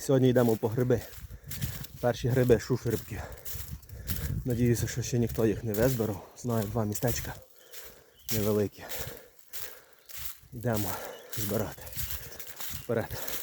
Сьогодні йдемо по гриби. Перші гриби шушербки. Надіюся, що ще ніхто їх не визберав. Знаю два містечка невеликі. Йдемо збирати. Вперед.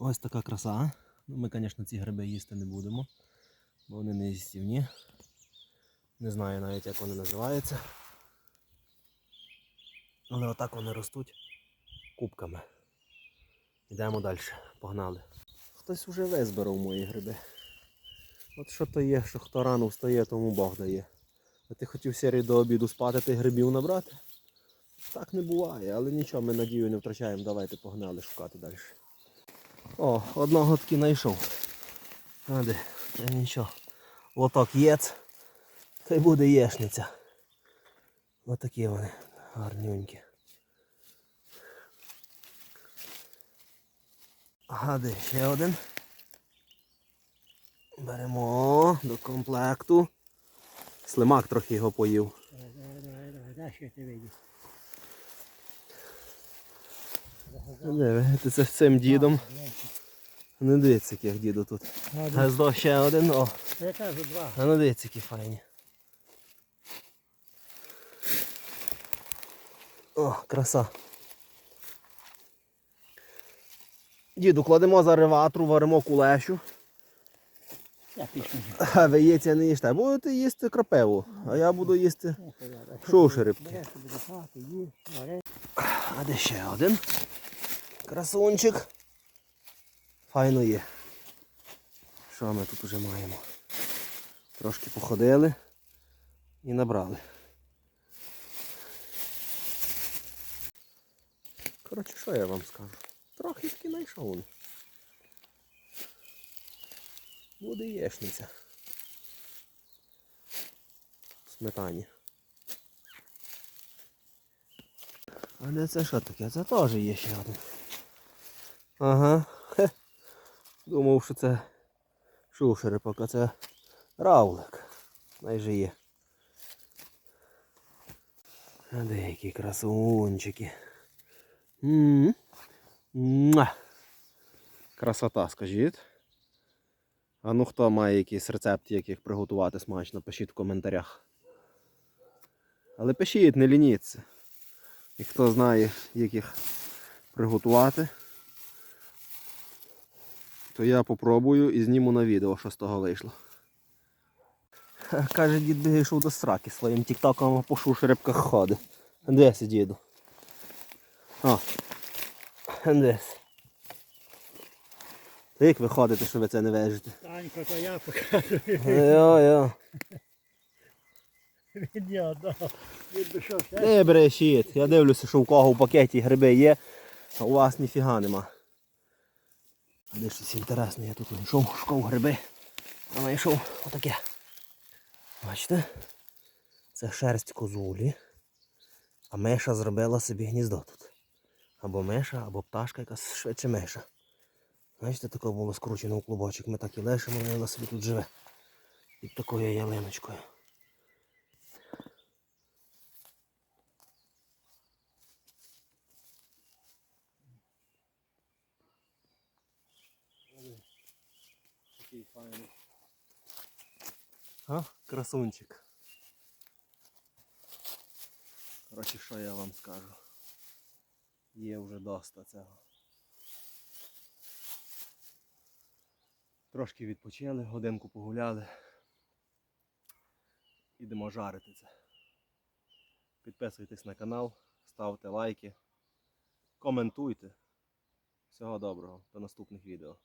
Ось така краса. Ну, ми, звісно, ці гриби їсти не будемо, бо вони не їстівні. Не знаю навіть як вони називаються. Але отак вони ростуть кубками. Йдемо далі, погнали. Хтось вже визбирав мої гриби. От що то є, що хто рано встає, тому Бог дає. А ти хотів серію до обіду спати ти грибів набрати? Так не буває, але нічого, ми надію не втрачаємо. Давайте погнали шукати далі. О, одного таки знайшов. А? Та нічого. Лоток єц. Та й буде єшниця. Отакі вони гарнюнькі. Ага, де ще один. Беремо до комплекту. Слимак трохи його поїв. Давай, давай, давай, давай, ще ти вийди. Диви, ти це з цим дідом. Не дивіться, яких діду тут. Гнездо ще один. О, Я кажу два. а ну дивіться, які файні. О, краса. Діду, кладемо за реватру, варимо кулешу. А ви яйця не їсте. Будете їсти крапиву, а я буду їсти. Вари. А де ще один? Красунчик. Файно є. Що ми тут вже маємо? Трошки походили і набрали. Коротше, що я вам скажу? Трохи таки знайшов. Буде яєчниця. В Сметані. А де це що таке? Це теж є ще один. Ага. Думав, що це шушерипок, а це равлик. Найже є. А деякі красунчики. Муа. Красота, скажіть. А ну хто має якийсь рецепт, як приготувати смачно, пишіть в коментарях. Але пишіть, не лініться. І хто знає, як їх приготувати, то я попробую і зніму на відео, що з того вийшло. Каже, дід би йшов до сраки своїм тіктоком по шушеребках ходить. Десь, діду. О. Десь. Та як ви ходите, що ви це не вежите? Танько, то я покажу. Йо-йо. Він я дав. Не брешіть. Я дивлюся, що у кого в пакеті гриби є, а у вас ніфіга нема. А де щось інтересне, я тут знайшов, шукав гриби. А знайшов отаке. Бачите? Це шерсть козулі. А миша зробила собі гніздо тут. Або миша, або пташка якась швидше миша. Бачите, таке було скручено у клубочок. Ми так і лишимо, вона собі тут живе. Під такою ялиночкою. Такий файний. А? Красунчик. Коротше, що я вам скажу? Є вже доста цього. Трошки відпочили, годинку погуляли. Ідемо жарити це. Підписуйтесь на канал, ставте лайки, коментуйте. Всього доброго, до наступних відео.